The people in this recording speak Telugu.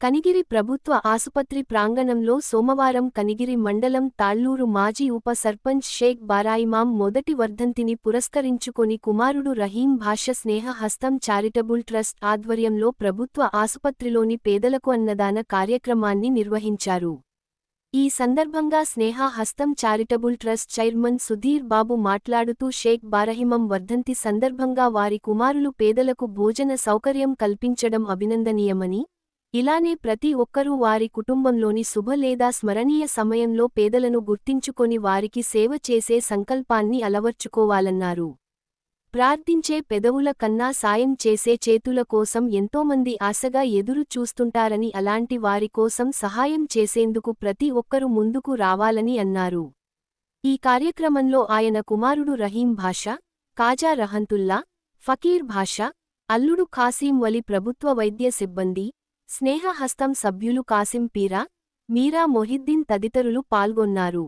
కనిగిరి ప్రభుత్వ ఆసుపత్రి ప్రాంగణంలో సోమవారం కనిగిరి మండలం తాళ్ళూరు మాజీ ఉప సర్పంచ్ షేక్ బారాయిమాం మొదటి వర్ధంతిని పురస్కరించుకొని కుమారుడు రహీం భాష్య స్నేహ హస్తం చారిటబుల్ ట్రస్ట్ ఆధ్వర్యంలో ప్రభుత్వ ఆసుపత్రిలోని పేదలకు అన్నదాన కార్యక్రమాన్ని నిర్వహించారు. ఈ సందర్భంగా Sneha Hastam charitable trust chairman Sudheer Babu మాట్లాడుతూ షేక్ బారహిమం వర్ధంతి సందర్భంగా వారి కుమారులు పేదలకు భోజన సౌకర్యం కల్పించడం అభినందనీయమని ఇలానే ప్రతి ఒక్కరూ వారి కుటుంబంలోని శుభ లేదా స్మరణీయ సమయంలో పేదలను గుర్తించుకొని వారికి సేవ చేసే సంకల్పాన్ని అలవర్చుకోవాలన్నారు. ప్రార్థించే పెదవుల కన్నా సాయం చేసే చేతుల కోసం ఎంతోమంది ఆశగా ఎదురు చూస్తుంటారని అలాంటి వారి కోసం సహాయం చేసేందుకు ప్రతి ఒక్కరూ ముందుకు రావాలని అన్నారు. ఈ కార్యక్రమంలో ఆయన కుమారుడు రహీం భాష కాజా రహంతుల్లా ఫకీర్ భాష అల్లుడు ఖాసీం వలి ప్రభుత్వ వైద్య సిబ్బంది స్నేహహస్తం సభ్యులు కాసిం పీరా మీరా మొహిద్దీన్ తదితరులు పాల్గొన్నారు.